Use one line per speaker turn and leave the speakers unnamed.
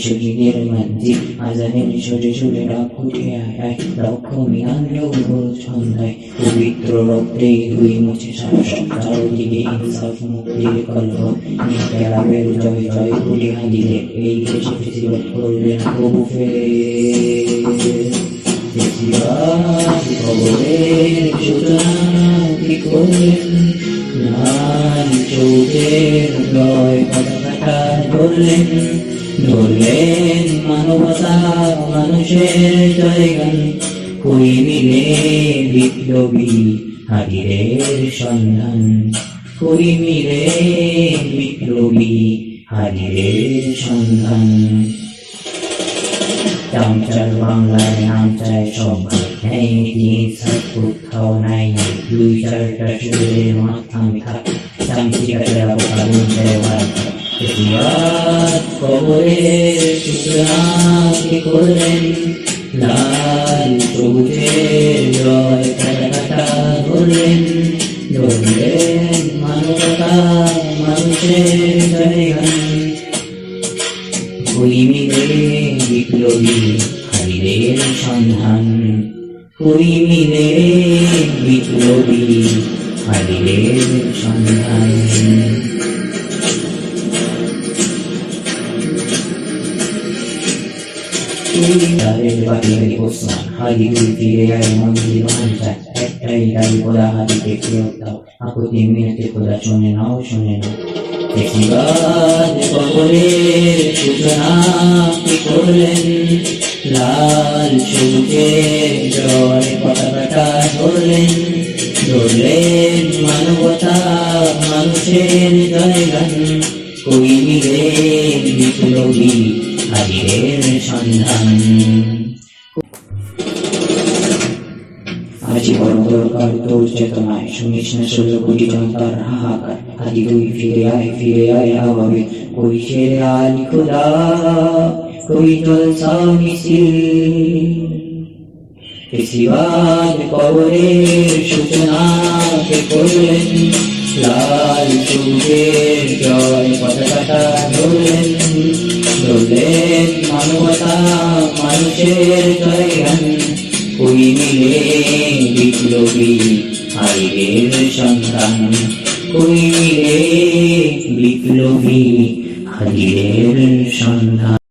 শহীদের মধ্যে আজানের সরে সরে ডাক উঠে আয় লক্ষ ভোর ছন্দায় পবিত্র রক্তে দুই মুছে শ্বাস চারদিকে ইনসাফ মুক্তির কল্প নিত্যালাভের জয় জয় কুলি হাদিলে এই দেশে ফেসিবাদ করবেন প্রভু ফেরে ফেসিবাদ খবরের সূচনা কি করলেন লাল চৌকের জয় পতাকাটা ধরলেন ধরলেন মানবতা মানুষের জয়গান কই মিলে বিপ্লবী হারিরের সন্ধান কই মিলে বিপ্লবী হারিরের সন্ধান চামচার বাংলায় নাম চায় সব কোথাও নাই দুই চারটা সুরের কারণ দেওয়ার কবরের সূচনাকে করলেন। লাল সবুজের জয় কাটা ধরলেন। ধরলেন মানবতা, মানুষের জয়গান কই মিলে বিপ্লবী হারিদের সন্ধান। কই মিলে বিপ্লবী হারিদের সন্ধান। তাদের বাড়ির ওসমান হারি দুই ফিরে আয় মন্দির ভান্ডার একটাই দাবি খোদা হারিকে ফেরত দাও আপত্তি মেয়েতে খোদা শুনে নাও শুনে নাও কবরের সূচনা কি করলেন লাল সূর্যের জয় পতাকাটা ধরলেন ধরলেন মানবতা মানুষের জয়গান কই মিলে হারিয়ের সন্ধান আজি বড় দরকার তোর চেতনায় শুনিস ষোলো কোটি জনতার হাহাকার আদি তুই ফিরে আয় ফিরে আয় আবাবে কই শেরে আলি খুদা? কই জলসা মিছিল ফেসিবাদ কবরের সূচনা কে করলেন? লাল সূর্যের জয় পতাকাটা মানবতা মানুষের জয়গান। কই মিলে বিপ্লবী হারিদের সন্ধান কই মিলে বিপ্লবী হারিদের সন্ধান